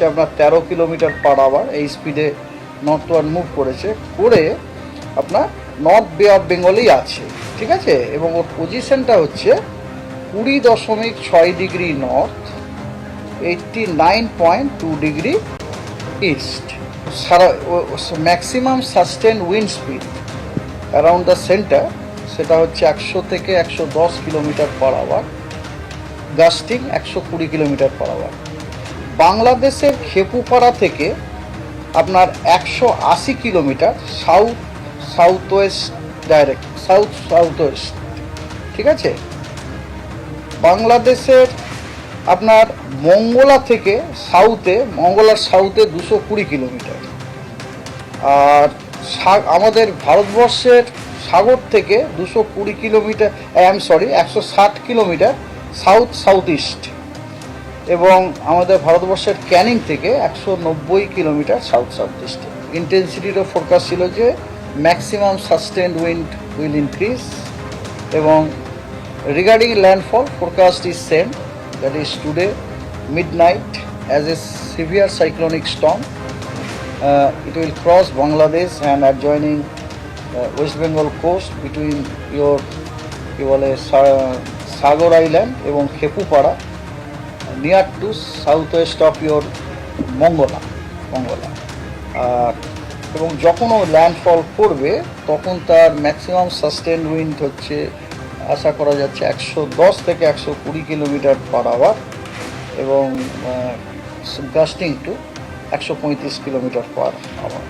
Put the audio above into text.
যাচ্ছে আপনার তেরো কিলোমিটার পার আওয়ার এই স্পিডে নর্থওয়ার্ড মুভ করেছে, করে আপনার নর্থ বে অফ বেঙ্গলেই আছে, ঠিক আছে? এবং ওর পজিশনটা হচ্ছে কুড়ি দশমিক ছয় degree north eighty nine point two degree east Sara maximum sustain wind speed around the centre সেটা হচ্ছে একশো থেকে একশো দশ কিলোমিটার পার আওয়ার গাস্টিং একশো কুড়ি কিলোমিটার পার আওয়ার বাংলাদেশের খেপুপাড়া থেকে আপনার একশো আশি kilometre south south west direct, south south west ঠিক আছে? বাংলাদেশের আপনার মঙ্গলা থেকে সাউথে, মঙ্গলার সাউথে দুশো কুড়ি কিলোমিটার। আর আমাদের ভারতবর্ষের সাগর থেকে দুশো কুড়ি কিলোমিটার, আই এম সরি, একশো ষাট কিলোমিটার সাউথ সাউথ ইস্ট। এবং আমাদের ভারতবর্ষের ক্যানিং থেকে একশো নব্বই কিলোমিটার সাউথ সাউথ ডিস্ট্রিক্ট ইন্টেন্সিটিরও ফোরকাস ছিল যে maximum sustained wind will increase এবং regarding landfall forecast is same that is today midnight as a severe cyclonic storm it will cross Bangladesh and adjoining west Bengal coast between your কী বলে Sagar island এবং Khepupara near to south west of your Mongla Mongla আর এবং যখন ও landfall করবে তখন তার maximum sustain wind হচ্ছে, আশা করা যাচ্ছে একশো দশ থেকে একশো কুড়ি কিলোমিটার পার আওয়ার এবং গাস্টিং টু একশো পঁয়ত্রিশ কিলোমিটার পার আওয়ার